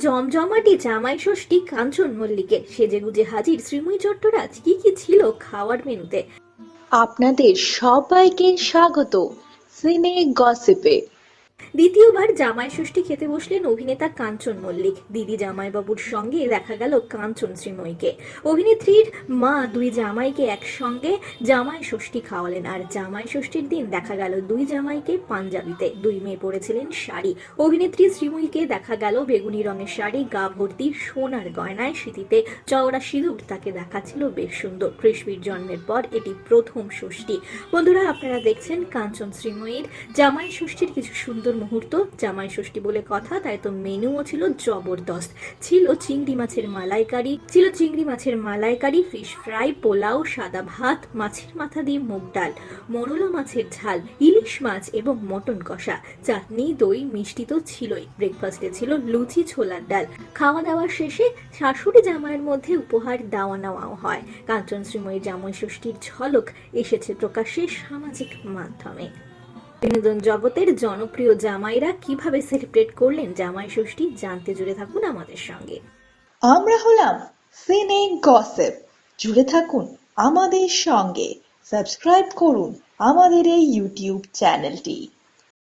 জমজমাটি জামাই ষষ্ঠী কাঞ্চন মল্লিকের সেজেগুজে হাজির শ্রীময়ী চট্টরাজ কি কি ছিল খাওয়ার মেনুতে? আপনাদের সবাইকে স্বাগত। সিনে গসিপে। দ্বিতীয়বার জামাই ষষ্ঠী খেতে বসলেন অভিনেতা কাঞ্চন মল্লিক। দিদি জামাইবাবুর সঙ্গে দেখা গেল কাঞ্চন শ্রীময়ীকে। অভিনেত্রীর মা দুই জামাইকে একসঙ্গে জামাই ষষ্ঠী খাওয়ালেন আর জামাই ষষ্ঠীর দিন দেখা গেল দুই জামাইকে পাঞ্জাবিতে। দুই মেয়ে পরেছিলেন শাড়ি। অভিনেত্রী শ্রীময়ীকে দেখা গেল বেগুনি রঙের শাড়ি, গা ভর্তি সোনার গয়নায় স্মৃতিতে চওড়া সিঁদুর তাকে দেখাচ্ছিল বেশ সুন্দর। কৃষ্ণীর জন্মের পর এটি প্রথম ষষ্ঠী। বন্ধুরা, আপনারা দেখছেন কাঞ্চন শ্রীময়ীর জামাই ষষ্ঠীর কিছু সুন্দর মুহূর্ত, জামাই ষষ্ঠী বলে কথা, তাই তো মেনুও ছিল জবরদস্ত। ছিল চিংড়ি মাছের মালাইকারি, ছিল চিংড়ি মাছের মালাইকারি ফিশ ফ্রাই পোলাও, সাদা ভাত, মাছের মাথা দিয়ে মুগ ডাল, মোরলা মাছের ঝাল, ইলিশ মাছ এবং মটন কষা। চাটনি, দই, মিষ্টি তো ছিলই। ব্রেকফাস্টে ছিল লুচি, ছোলার ডাল। খাওয়া দাওয়া শেষে শাশুড়ি জামাইয়ের মধ্যে উপহার দেওয়া নেওয়াও হয়। কাঞ্চন শ্রীময়ী জামাই ষষ্ঠীর ঝলক এসেছে প্রকাশ্যে সামাজিক মাধ্যমে। বিনোদন জগতের জনপ্রিয় জামাইরা কীভাবে সেলিব্রেট করলেন জামাই ষষ্ঠী জানতে জুড়ে থাকুন আমাদের সঙ্গে। আমরা হলাম সিনে গসেপ। জুড়ে থাকুন আমাদের সঙ্গে। সাবস্ক্রাইব করুন আমাদের এই ইউটিউব চ্যানেলটি।